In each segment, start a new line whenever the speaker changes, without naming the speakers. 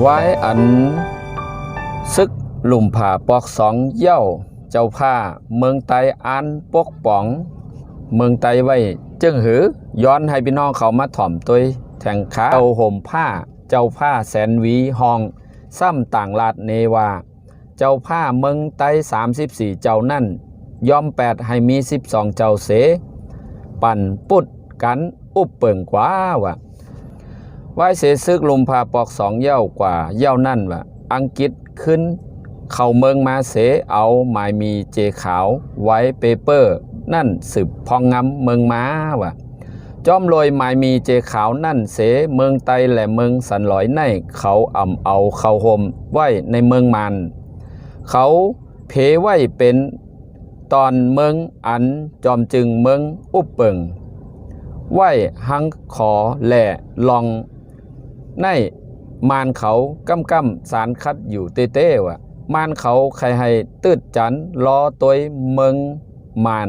ไว้อันซึกหลุมผ่าปอกสองเย่าเจ้าผ้าเมืองไตอันปกป๋อง เมืองไตไว้จึงหือ ย้อนให้พี่น้องเขามาถ่อมตัวแทงขาเอาห่มผ้า เจ้าผ้าแสนวีห้องซ้ำต่างลาดเนวา เจ้าผ้าเมืองไต34เจ้านั่นยอมแปดให้มี12เจ้าเส ปั่นปุดกันอุบเปิงกว่าวะ ไว้เสซึกลุมพาปอกสองเย่ากว่าเย่านั่นวะอังกฤษขึ้น เข้าเมืองมาเสเอาหมายมีเจขาวไว้เปเปอร์ นั่นสืบพองงำเมืองมาวะจอมรวยหมายมีเจขาวนั่นเสเมืองไตและเมืองสันหลอยในเขาอ่ำเอาเขาหมไว้ในเมืองมัน เขาเพไว้เป็นตอนเมืองอันจอมจึงเมืองอุบเปิงไหวหังขอแหล่ลอง ในมานเขากำกำสารคัดอยู่เต้เต้วะมานเขาใครให้ตืดจันรอตัวเมืองมาน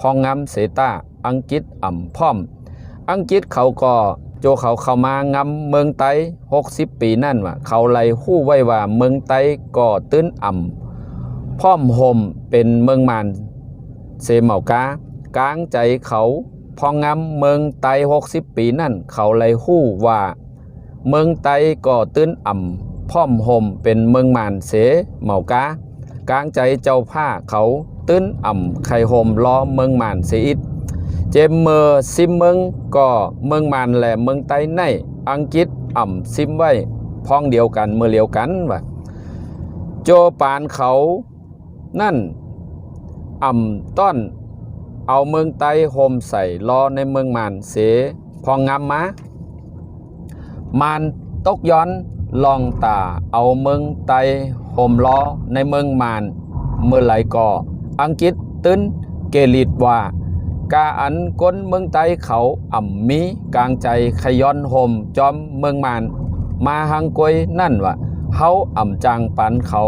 พองงำเสตาอังกฤษอ่ำพร้อม อังกฤษเขาก็โจเขาเข้ามางำเมืองไต้60 ปีนั่นวะเขาไล่หู้ไว้ว่าเมืองไต้ก็ตื้นอ่ำพ่อมโฮมเป็นเมืองมานเซเหมากากลางใจเขาพองงำเมืองไตหกสิบปีนั่น เขาเลยหู้ว่า เมืองไตก็ตื้นอ่ำพ่อมโฮมเป็นเมืองมานเสเมากากลางใจเจ้าผ้าเขาตื้นอ่ำไข่โฮมล้อเมืองมานเสอิดเจมเมอร์ซิมเมืองก็เมืองมานและเมืองไตในอังกฤษอ่ำซิมไว้พ้องเดียวกันเมื่อเดียวกันว่ะโจปานเขานั่นอ่ำต้อนเอาเมืองไตโฮมใส่รอในเมืองมานเสพองงามมา มานตกย้อนลองตาเอาเมืองไต้โฮมล้อในเมืองมาน เมื่อไหลก่ออังกฤษตื้นเกลิดว่ากาอันก้นเมืองไตเขาอ่ำมีกลางใจขย้อนโฮมจอมเมืองมาน มาหังกวยนั่นวะเฮาอ่ำจางปันเขา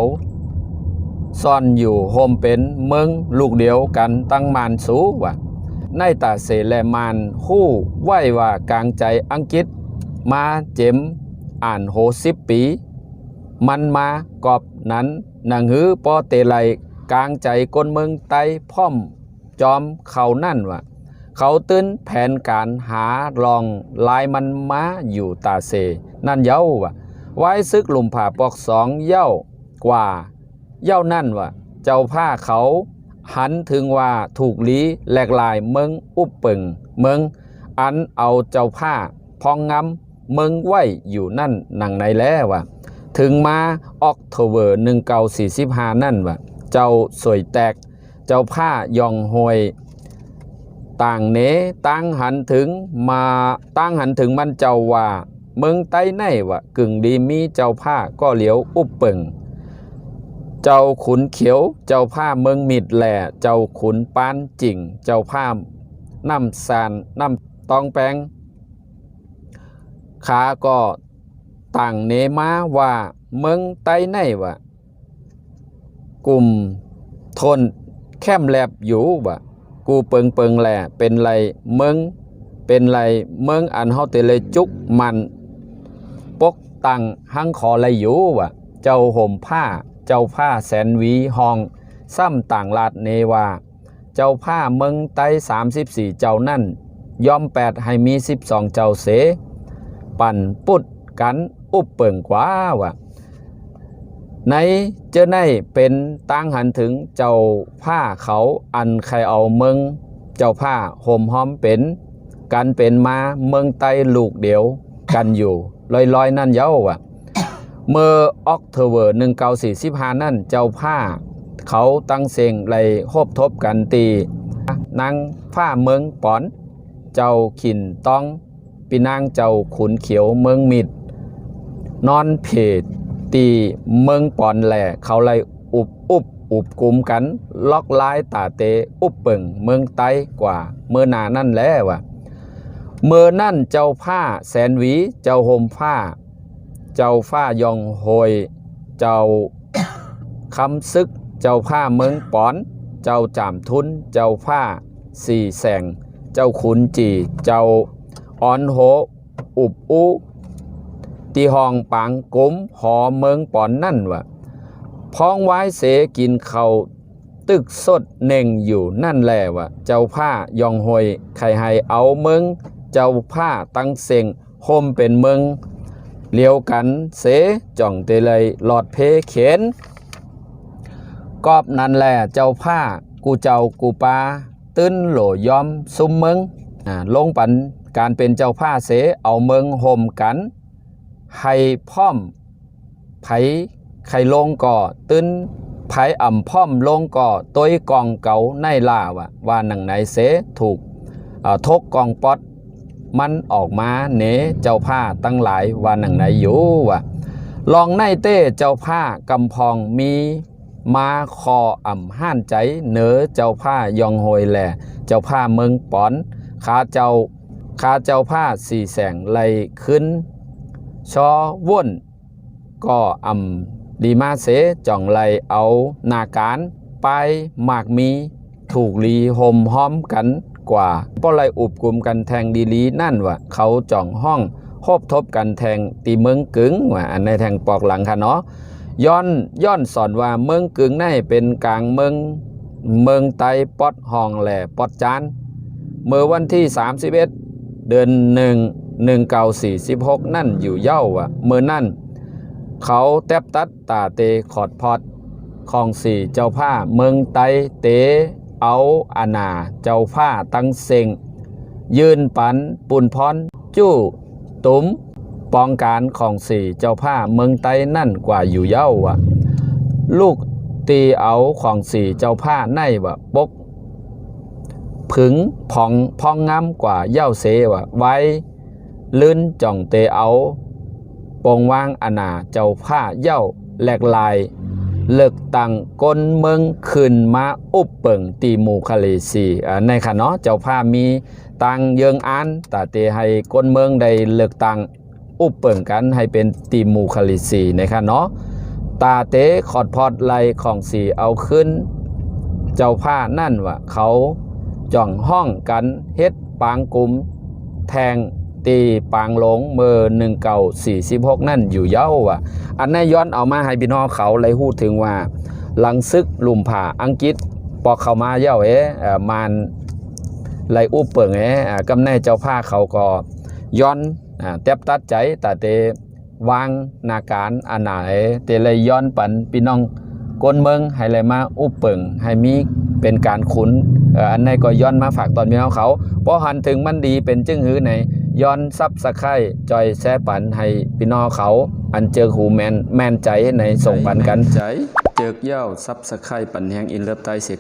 ซ่อนอยู่โฮมเป็นเมืองลูกเดียวกันตั้งมานสูว่ะในตาเสแลมานฮู้ไหวว่ากลางใจอังกฤษ มาเจ็มอ่านโหสิบปี มันมากอบนั้นนางหือปอเตไลกลางใจคนเมืองไตพ่อม จอมเขานั่นวะเขาตื้นแผนการหาลองลายมันมาอยู่ตาเสนั่นเย้าวะไว้ซึกหลุมผ่าปอกสองเย้ากว่า เย่านั่นว่าเจ้าผ้าเขาหันถึงว่าถูกลีแหลกลายเมืองอุบปิงเมืองอันเอาเจ้าผ้าพองงำ เมืองไหวอยู่นั่นหนังในแล้วว่าถึงมาออกโทเวอร์หนึ่งเกาสี่สิบห้านั่นว่าเจ้าสวยแตก เจ้าผ้ายองหวยต่างเนตั้งหันถึงมาตั้งหันถึงมันเจ้าว่า เมืองใต้ในว่ากึ่งดีมีเจ้าผ้าก็เหลียวอุบเปิงเจ้าขุนเขียว เจ้าผ้าเมืองมิดแหล่เจ้าขุนปานจิ่ง เจ้าผ้าน้ำสานน้ำตองแปง ขาก็ต่างเนมาว่าเมืองไต้ในวะกลุ่มทนแคมแลบอยู่วะกูเปิงเปิงแหล่เป็นไรเมืองเป็นไรเมืองอันเฮาเตเลยจุกมันปกตังหังขอไรอยู่วะเจ้าห่มผ้าเจ้าผ้าแสนวีห้องซ้ำต่างลาดเนวาเจ้าผ้าเมืองไต้34 เจ้านั่นยอมแปดให้มี 12 เจ้าเส ปั่นปุดกันอุบเปิงกว่าวะในเจ้าในเป็นตั้งหันถึงเจ้าผ้าเขาอันใครเอาเมืองเจ้าผ้าห่มห้อมเป็น กันเป็นมาเมืองไต้ลูกเดียวกันอยู่ลอยๆ นั่นเย้าวะเมื่อออกเทเวอร์หนึ่งเกาสี่สิบห้านั่นเจ้าผ้า เขาตั้งเสียงไล่โฮบทบกันตีนางผ้าเมืองปอน เจ้าขินต้อง ปีนางเจ้าขุนเขียวเมืองมิด นอนเพจตีเมืองปอนแหล่เขาไลอุบอุบอุบกุมกัน ล็อกลายตาเตอุบเปิงเมืองไต้กว่าเมื่อนานั่นแล้ววะเมื่อนั่นเจ้าผ้าแสนหวีเจ้าห่มผ้า เจ้าฟ้ายองโฮยเจ้าคำซึกเจ้าผ้าเมืองปอน เจ้าจามทุน เจ้าผ้าสี่แสง เจ้าขุนจีเจ้า ออนโห อุบอูตีห้องปางกลมหอเมืองปอนนั่นว่าพ้องไว้เสกินเขาตึกสดเน่งอยู่นั่นแหละว่าเจ้าผ้ายองหวยใครให้เอาเมืองเจ้าผ้าตั้งเสงโฮมเป็นเมืองเลียวกันเสจ่องเตเลยหลอดเพเข็นกอบนั่นแหละเจ้าผ้ากูเจ้ากูปลาตื้นโหลยอมซุมเมืองอ่าลงปัน การเป็นเจ้าผ้าเสเอาเมืองห่มกันให้พร้อมไผไข่ลงก่อตื้นไผอ่ำพร้อมลงก่อตัวยกองเก่าในล่าวะว่าหนังไหนเสถูกทกกองป๊อดมันออกมาเนเจ้าผ้าตั้งหลายว่าหนังไหนอยู่วะลองในเต้เจ้าผ้ากำพองมีมาคออ่ำห้านใจ เหนือเจ้าผ้ายองโฮยแหล่เจ้าผ้าเมืองปอนขาเจ้า ขาเจ้าผ้าสี่แสงไหลขึ้น ชอว่นก็อ่ำดีมาเสจ่องไหลเอานาการไปหมากมีถูกลีหมห้อมกันกว่าเพราะไรอุบกลุ่มกันแทงดีลีนั่นวะเขาจ่องห้องโคบทบกันแทงตีเมืองกึ๋งว่าอันในแทงปอกหลังค่ะเนาะย้อนย้อนสอนว่าเมืองกึ่งในเป็นกลางเมืองเมืองไตปอดห้องแหล่ปอดจานเมื่อวันที่ 31 เดือนหนึ่งหนึ่งเก้าสี่สิบหกนั่นอยู่เย้าว่ะเมื่อนั่น เขาแทบตัดตาเตขอดพอดของสี่เจ้าผ้าเมืองไตเตเอาอาณาเจ้าผ้าตั้งเซงยืนปันปุนพรจู้ตุ้มปองการของสี่เจ้าผ้าเมืองไตนั่นกว่าอยู่เย้าวะลูกตีเอาของสี่เจ้าผ้าในวะปก ผึงพองพองงามกว่าเย้าเสวะไว้ ลื่นจ่องเตเอาปงวางอนาเจ้าผ้าเย้าแหลกลายเลิกตังก้นเมืองขึ้นมาอุบเปิงตีหมูคาเลซีอ่าในค่ะเนาะเจ้าผ้ามีตังเยิงอานตาเตให้ก้นเมืองได้เลิกตังอุบเปิงกันให้เป็นตีมูคาลิซีในครับเนาะตาเตขอดพอดไลของสีเอาขึ้น เจ้าผ้านั่นวะเขา จ่องห้องกันเฮ็ดปางกลุ่มแทงตีปางหลงเมื่อหนึ่งเก่าสี่สิบหกนั่นอยู่เย้าวะอันนี้ย้อนเอามาให้พี่น้องเขาเลยพูดถึงว่า หลังซึกลุมผ่าอังกฤษปอกเข้ามาเย้าเอ๋เอ่อมานไหลอุบเปิงเอ๋อกำแน่เจ้าผ้าเขาก็ย้อนเต็บตัดใจแต่เตวางนาการอันไหนเตเลยย้อนปันพี่น้องก้นเมืองให้เลยมาอุบเปิงให้มีเป็นการคุ้น อันในก็ย้อนมาฝากตอนพี่น้องเขาพอหันถึงมันดีเป็นจึงหื้อในย้อนซับสะไข่จอยแซ่ปันให้พี่น้องเขา อันเจอหูแมนแมนใจในส่งปันกันใจเจอกเย้าซับสะไข่ปันแหงอินเลิฟไตเสีย